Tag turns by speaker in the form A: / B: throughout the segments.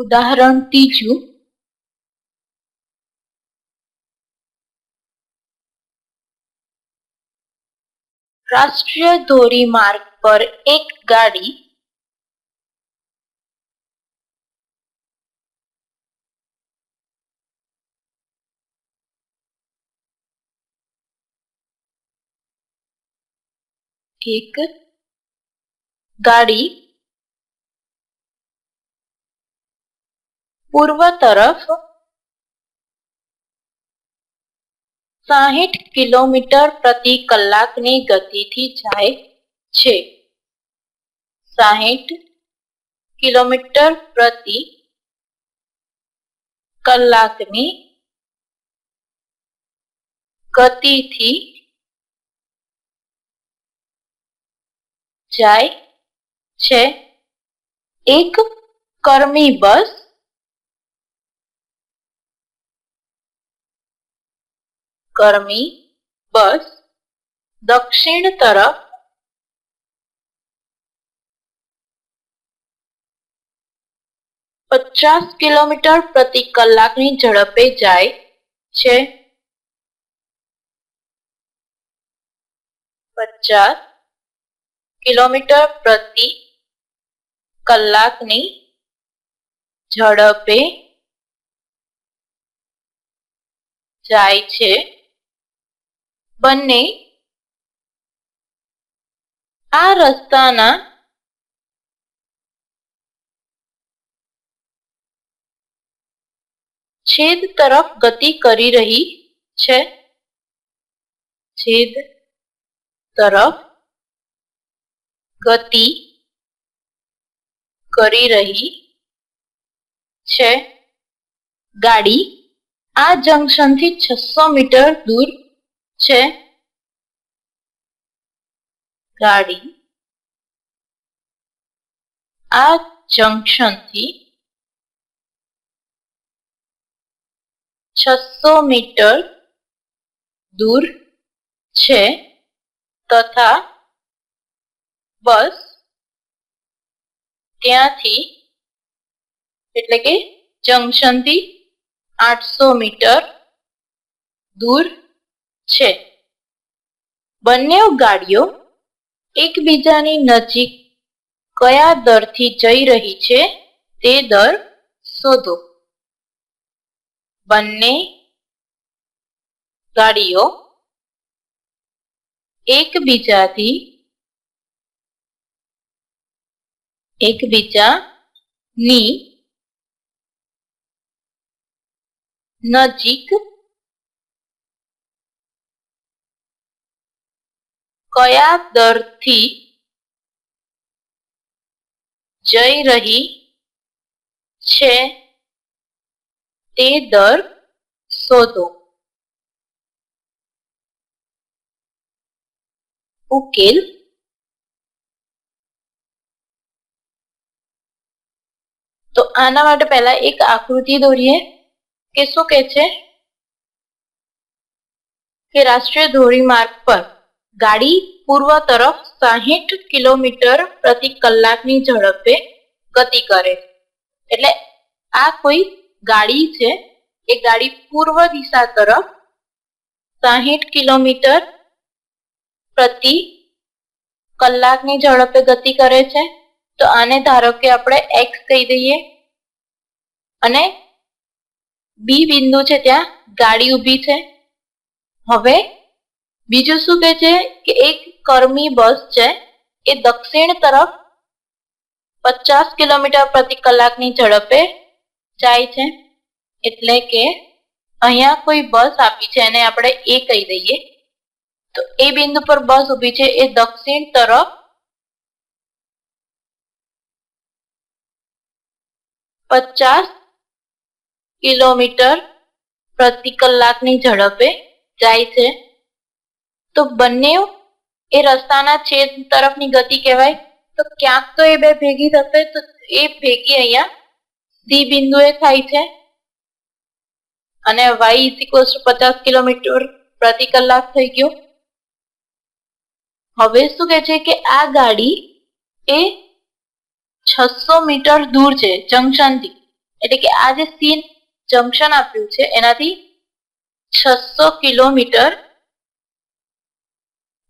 A: ઉદાહરણ ત્રીજું રાષ્ટ્રીય ધોરીમાર્ગ પર એક ગાડી એક ગાડી પૂર્વ તરફ સાહીઠ કિલોમીટર પ્રતિ કલાકની ગતિથી જાય છે. સાહીઠ કિલોમીટર પ્રતિ કલાકની ગતિથી જાય છે. એક કર્મી બસ કર્મી બસ, દક્ષિણ તરફ, પચાસ કિલોમીટર પ્રતિ કલાકની ઝડપે જાય છે. પચાસ કિલોમીટર પ્રતિ કલાકની ઝડપે જાય છે. બંને આ રસ્તાના છેદ તરફ ગતિ કરી રહી છે. છેદ તરફ ગતિ કરી રહી છે. ગાડી આ જંકશનથી છસો મીટર દૂર છે? ગાડી. આ જંકશનથી છસો મીટર દૂર છે તથા બસ ત્યાંથી એટલે કે જંકશનથી આઠસો મીટર દૂર છે. બંને ગાડીઓ એકબીજાની નજીક કયા દરથી જઈ રહી છે તે દર શોધો. બંને ગાડીઓ એકબીજાથી એકબીજાની નજીક કયા દરથી જઈ રહી છે તે દર શોધો ઉકેલ તો આના માટે પહેલા એક આકૃતિ દોરીએ કે શું કે છે કે રાષ્ટ્રીય ધોરીમાર્ગ પર ગાડી પૂર્વ તરફ સાહીઠ કિલોમીટર પ્રતિ કલાકની ઝડપે ગતિ કરે. એટલે આ કોઈ ગાડી છે? એ ગાડી પૂર્વ દિશા તરફ સાહીઠ કિલોમીટર પ્રતિ કલાકની ઝડપે ગતિ કરે છે. તો આને ધારો કે આપણે એક્સ કહી દઈએ. અને બી બિંદુ છે ત્યાં ગાડી ઊભી છે. હવે બીજું શું કે છે કે એક કર્મી બસ છે, એ દક્ષિણ તરફ પચાસ કિલોમીટર પ્રતિ કલાકની ઝડપે જાય છે. એટલે કે અહીંયા કોઈ બસ આપી છે, એને આપણે એ કહી દઈએ. તો એ બિંદુ પર બસ ઊભી છે, એ દક્ષિણ તરફ પચાસ કિલોમીટર પ્રતિ કલાકની ઝડપે જાય છે. તો બંને એ રસ્તાના છેદ તરફની ગતિ કહેવાય. તો ક્યાંક તો એ બે ભેગી થશે, તો એ ભેગી અહીંયા સી બિંદુએ થાય છે. અને વાય ઇઝિક્વલ્સ પચાસ કિલોમીટર પ્રતિ કલાક થઈ ગયું. હવે શું કે છે કે આ ગાડી એ છસો મીટર દૂર છે, જંકશનથી. એટલે કે આ જે સીન જંકશન આપ્યું છે, એનાથી છસો કિલોમીટર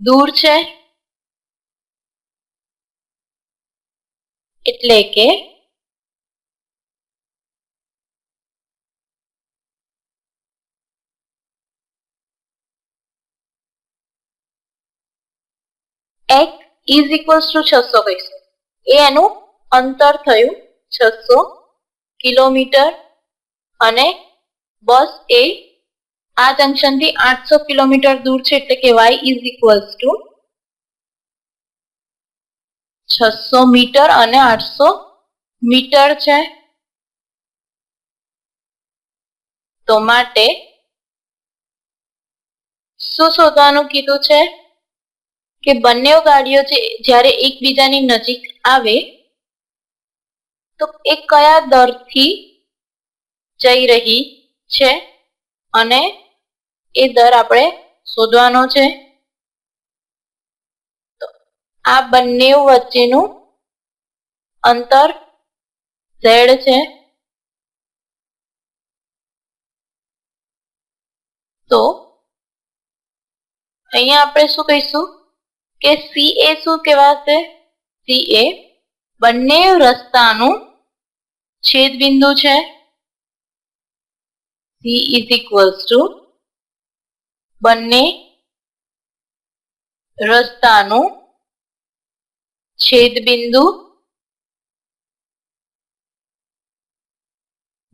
A: દૂર છે? એટલે કે? એક ઇઝ ઇક્વલ્સ ટુ છસો કહીશું એ એનું અંતર થયું છસો કિલોમીટર અને બસ એ આ જંકશનથી આઠસો કિલોમીટર દૂર છે એટલે કે વાય ઇઝ ઇક્વલ્સ ટુ છસો મીટર અને આઠસો મીટર છે. તો માટે શું શોધવાનું કીધું છે? કે બંને ગાડીઓ છે જ્યારે એકબીજાની નજીક આવે, તો એ કયા દરથી જઈ રહી છે? અને એ દર આપણે શોધવાનો છે. આ બંને વચ્ચેનું અંતર ઝેડ છે. તો અહીંયા આપણે શું કહીશું કે સી એ શું કહેવાશે? સી એ બંને રસ્તાનું છેદ બિંદુ છે. સી ઇઝ ઇક્વલ્સ ટુ બંને રસ્તાનું છેદબિંદુ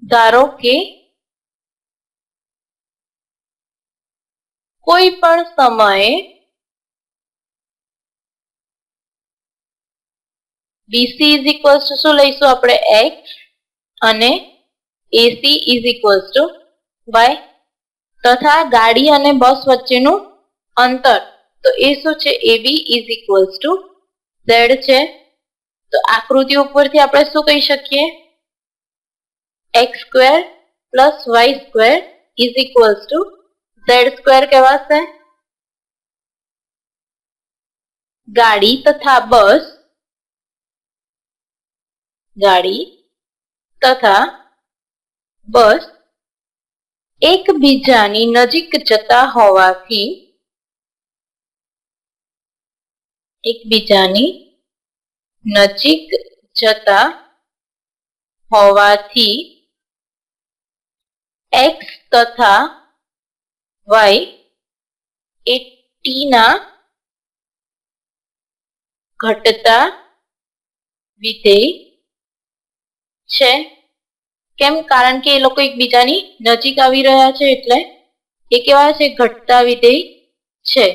A: ધારો કે કોઈ પણ સમયે બીસી ઇઝ ઇક્વલ્સ ટુ શું લઈશું આપણે એક્સ અને AC is equals to Y તથા ગાડી અને બસ વચ્ચેનું અંતર. તો એ શું છે? AB is equals to Z છે. તો આકૃતિ ઉપરથી આપણે શું કહી શકીએ? X square plus Y square is equals to Z square કહેવાશે. ગાડી તથા બસ, ગાડી તથા બસ એકબીજાની નજીક જતા હોવાથી એકબીજાની નજીક જતા હોવાથી એક્સ તથા વાય એ ટીના ઘટતા વિધેય છે. કેમ? કારણ કે એ લોકો એકબીજાની નજીક આવી રહ્યા છે એટલે એ કેવા છે ઘટતા વિધેય છે.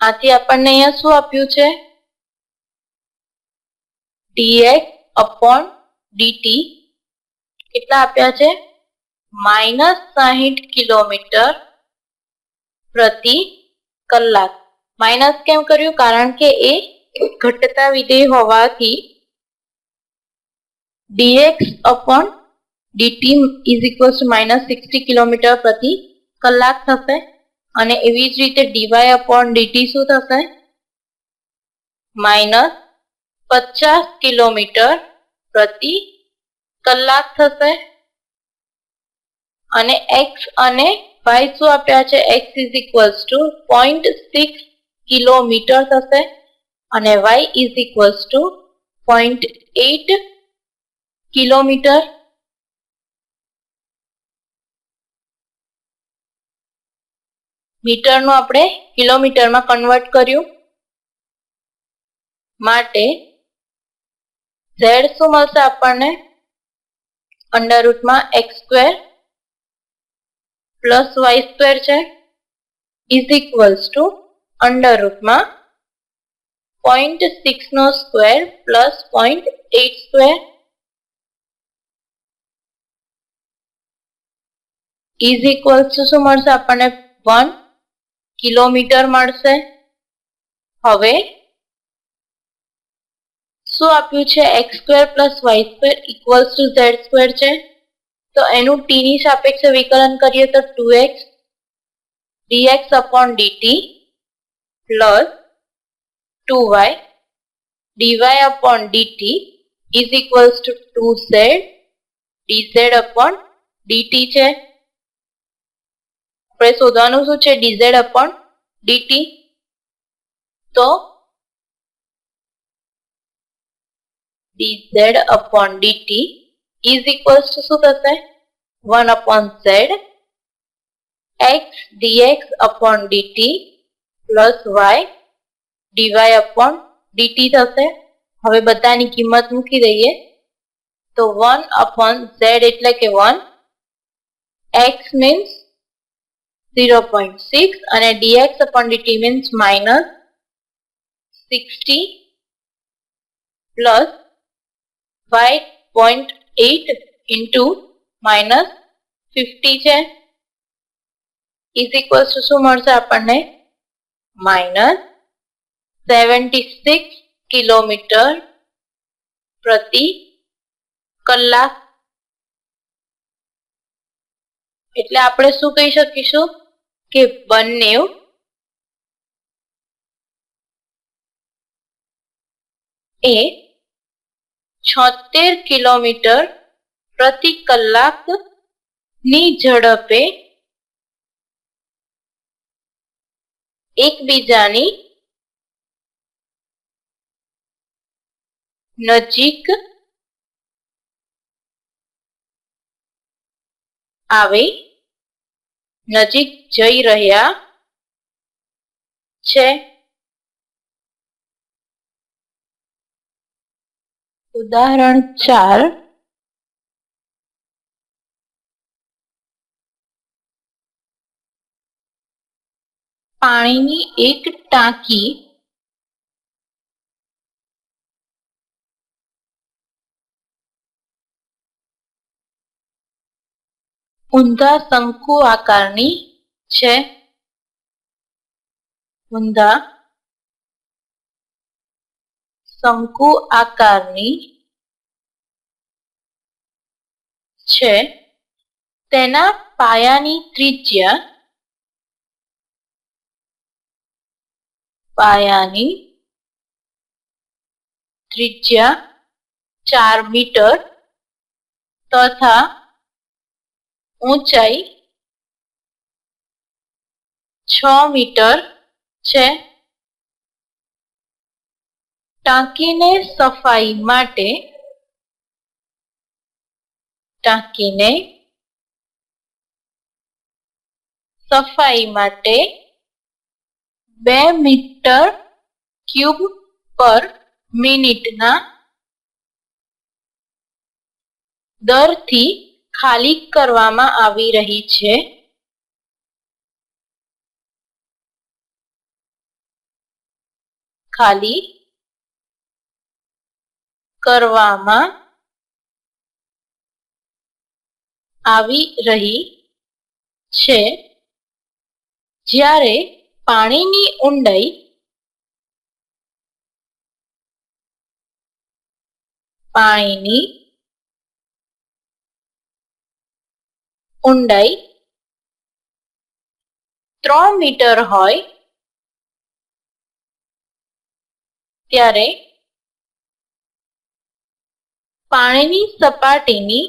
A: આથી આપણને અહીંયા શું આપ્યું છે? dx upon ડીટી કેટલા આપ્યા છે? માઇનસ સાહીઠ કિલોમીટર પ્રતિ કલાક. માઇનસ કેમ કર્યું? કારણ કે એ ઘટતા વિધેય હોવાથી dx upon dt is equals to minus 60 kilometre પ્રતિ કલાક થશે અને એવી જ રીતે dy upon dt શું થશે માઇનસ પચાસ કિલોમીટર પ્રતિ કલાક થશે અને x અને y શું આપ્યા છે x is equals to point six kilometre થશે અને y is equals to point eight kilometre? મીટરનું આપણે કિલોમીટરમાં કન્વર્ટ કર્યું. માટે ઝેડ શું મળશે આપણને? Under રૂટમાં X square plus Y square છે. ઇઝ ઇક્વલ્સ ટુ અંડર રૂટમાં point સિક્સનો square plus point eight square is equals to શું મળશે? આપણને વન કિલોમીટર મળશે. હવે શું આપ્યું છે? X square plus Y square equals to Z square છે. તો એનું ટીની સાપેક્ષે વિકલન કરીએ તો two X DX upon DT plus two Y DY upon DT is equals to two Z DZ upon DT છે. આપણે શોધવાનું શું છે ડીઝેડ અપોન ડીટી તો dz upon dt is equals to શું થશે 1 upon z x dx upon dt plus y dy upon dt થશે હવે બધાની કિંમત મૂકી દઈએ તો 1 upon z એટલે કે 1 x means 0.6 અને dx upon dt means minus 60 plus point eight into minus fifty છે. Is equals to શું મળશે આપણને? સેવન્ટી સિક્સ કિલોમીટર પ્રતિ કલાક. એટલે આપણે શું કહી શકીશું? કે બંને એ છોતેર કિલોમીટર પ્રતિ કલાકની ઝડપે એકબીજાની નજીક આવી નજીક જઈ રહ્યા છે. ઉદાહરણ ચાર. પાણીની એક ટાંકી ઊંધા શંકુ આકારની છે. ઊંધા શંકુ આકારની છે. તેના પાયાની ત્રિજ્યા પાયાની ત્રિજ્યા ચાર મીટર તથા ઊંચાઈ છ મીટર છે. ટાંકીને સફાઈ માટે ટાંકીને સફાઈ માટે બે મીટર ક્યુબ પર મિનિટના દરથી ખાલી કરવામાં આવી રહી છે. ખાલી કરવામાં આવી રહી છે. જ્યારે પાણીની ઊંડાઈ પાણીની ઊંડાઈ ત્રણ મીટર હોય ત્યારે પાણીની સપાટીની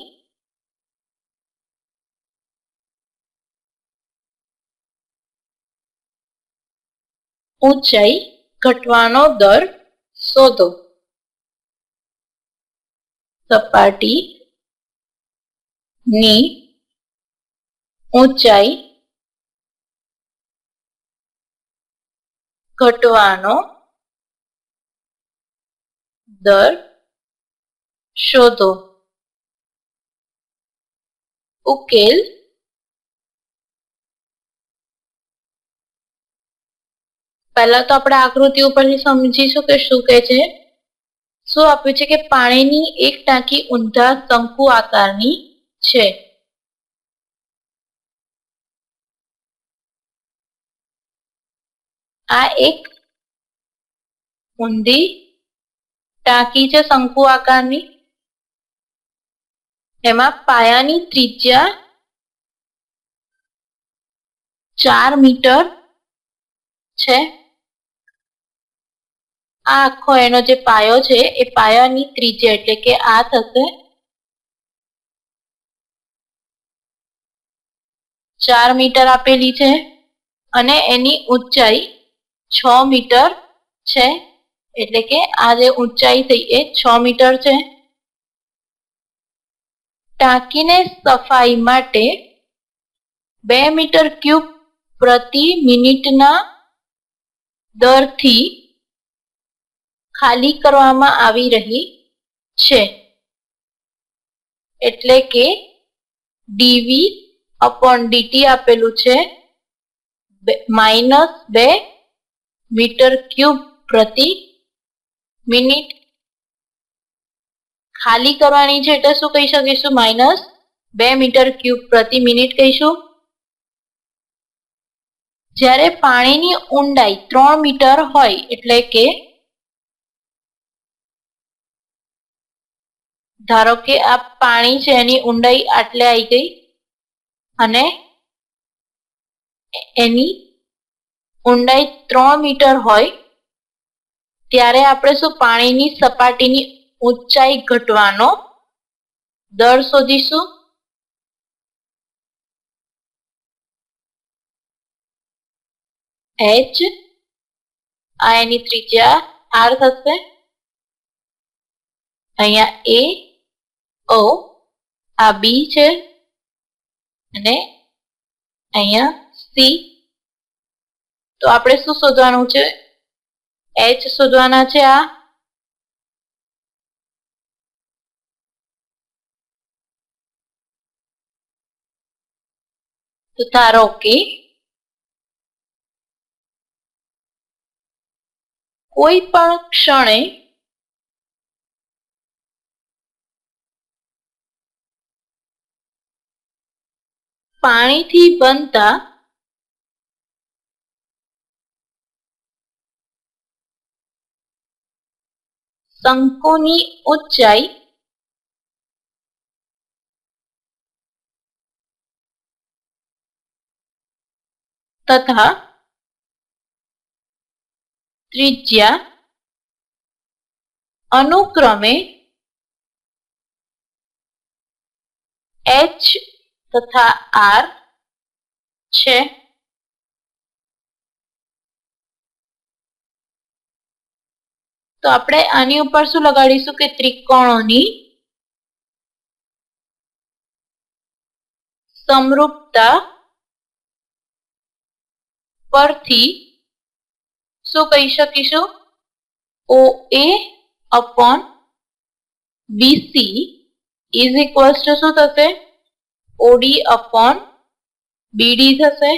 A: ઊંચાઈ ઘટવાનો દર શોધો. સપાટી ની ઊંચાઈ ઘટવાનો દર શોધો. ઉકેલ પહેલા તો આપણે આકૃતિ ઉપરથી સમજીશું કે શું કે છે? શું આપ્યું છે કે પાણીની એક ટાંકી ઊંધા શંકુ આકારની છે? આ એક ઊંધી ટાંકી છે શંકુ આકારની. એમાં પાયાની ત્રિજ્યા ચાર મીટર છે. આ આખો એનો જે પાયો છે, એ પાયાની ત્રિજ્યા એટલે કે આ થશે ચાર મીટર આપેલી છે અને એની ઊંચાઈ છ મીટર છે. એટલે કે આ જે ઊંચાઈ થઈ એ છ મીટર છે. ટાંકીને સફાઈ માટે બે મીટર ક્યુબ પ્રતિ મિનિટના દરથી ખાલી કરવામાં આવી રહી છે. એટલે કે ડીવી અપોન ડીટી આપેલું છે. માઇનસ બે મીટર ક્યુબ પ્રતિ મિનિટ. ખાલી કરવાની છે એટલે શું કહી શકીશું? માઇનસ બે મીટર ક્યુબ પ્રતિ મિનિટ કહીશું. જ્યારે પાણીની ઊંડાઈ ત્રણ મીટર હોય એટલે કે ધારો કે આ પાણી છે એની ઊંડાઈ આટલે આવી ગઈ અને એની ઊંડાઈ ત્રણ મીટર હોય, ત્યારે આપણે શું પાણીની સપાટીની ઊંચાઈ ઘટવાનો દર શોધીશું. એચ આ એની ત્રિજ્યા આર થશે. અહીંયા એ ઓ આ બી છે. અને અહીંયા સી તો આપણે શું શોધવાનું છે? એચ શોધવાના છે આ. તો ધારો કે કોઈ પણ ક્ષણે પાણીથી બનતા શંકુની ઊંચાઈ તથા ત્રિજ્યા અનુક્રમે એચ તથા આર છે. તો આપણે આની ઉપર શું લગાડીશું કે ત્રિકોણોની સમરૂપતા પરથી શું કહી શકીશું? O A upon BC is equals to શું થશે? ઓડી અપોન બીડી થશે.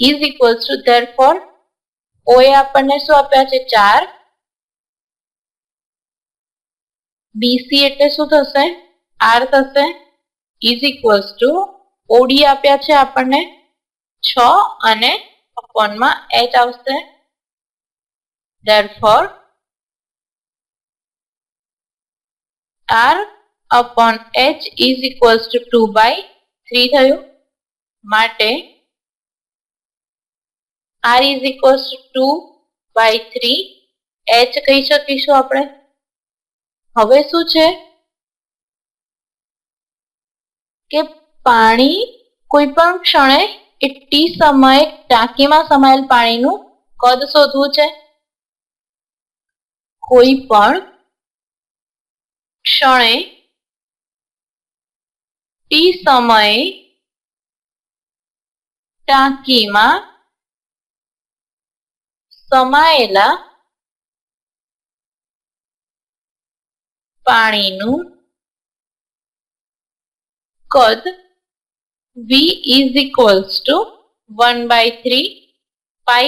A: Is equals to therefore O આપણને શું આપ્યા છે? ચાર. બીસી એટલે શું થશે? આર થશે. ઇઝ ઇક્વલ્સ ટુ ઓડી આપ્યા છે આપણને છ અને અપોનમાં એચ આવશે. Therefore, r upon h is equals to 2 by 3 થયું. માટે is equals to 2 by 3 h કહી શકીશું આપણે? હવે શું છે? કે પાણી કોઈ પણ ક્ષણે એ ટી સમયે ટાંકીમાં સમાયેલ પાણીનું કદ શોધવું છે. કોઈ પણ ક્ષણે ટી સમયે ટાંકીમાં સમાયેલા પાણીનું કદ v is equals to 1 by 3 pi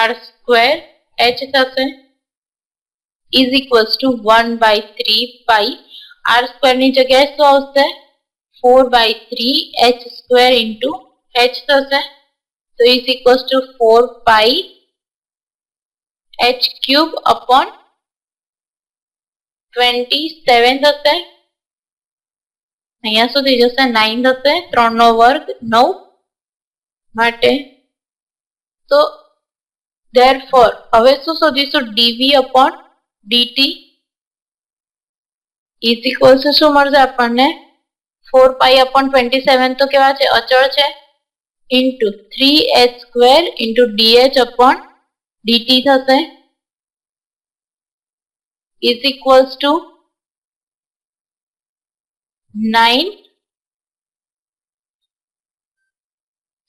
A: r square h થશે is equals to 1 by 3 pi r square ની જગ્યાએ શું આવશે 4 by 3 h square into h થશે so is equals to 4 pi h cube upon 27 થશે. અહીંયા સુધી જશે નાઇન થશે ત્રણ નો વર્ગ નવ માટે. તો therefore, હવે શું શોધીશું? DV upon DT is equal શું મળશે આપણને? Four pi upon twenty seven તો કેવા છે? અચળ છે. Into three H square into DH upon DT થશે. Is equals to nine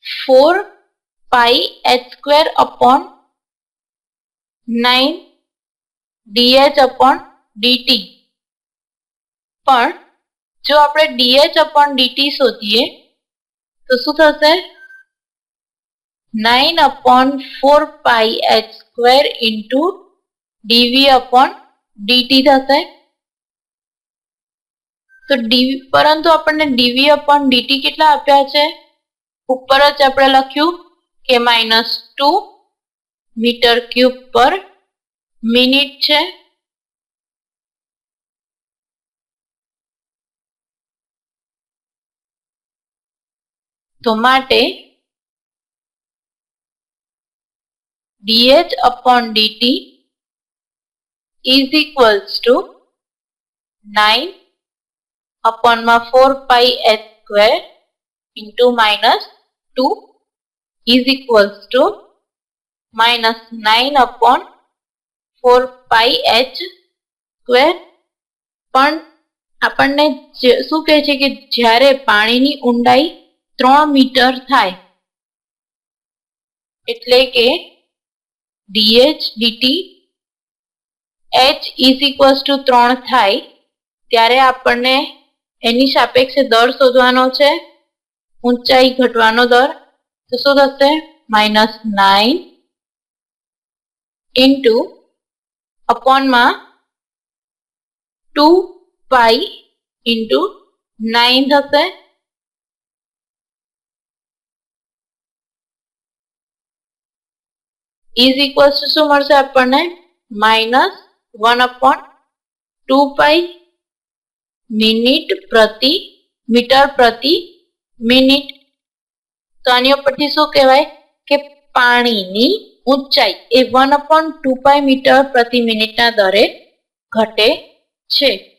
A: four pi H square upon nine DH upon DT પણ, જો આપણે ડીએચ અપોન ડીટી શોધીએ, તો શું થશે? Nine upon four pi H square into DV upon DT થશે. તો ડીવી પરંતુ આપણને ડીવી અપોન ડીટી કેટલા આપ્યા છે? ઉપર જ આપણે લખ્યું કે માઇનસ ટુ મીટર ક્યુબ પર મિનિટ છે. તો માટે dh upon dt is equals to 9 upon 4 pi h square into minus 2 is equals to minus 9 upon 4 pi h square પણ આપણને શું કહે છે કે જ્યારે પાણીની ઊંડાઈ ત્રણ મીટર થાય એટલે કે DH dt H is equals to ત્રણ થાય, ત્યારે આપણને એની સાપેક્ષે દર શોધવાનો છે, ઊંચાઈ ઘટવાનો દર. તો શું થશે? માઇનસ નાઇન ઇન્ટુ અપોનમાં ટુ પાઈ ઇન્ટુ નાઇન થશે. ઇઝ ઇક્વલ્સ ટુ શું મળશે આપણને? Minus one upon two pi minute પ્રતિ મીટર પ્રતિ મિનિટ. તો આની ઉપરથી શું કહેવાય? કે પાણીની ઊંચાઈ એ one upon two pi metre પ્રતિ મિનિટના દરે ઘટે છે.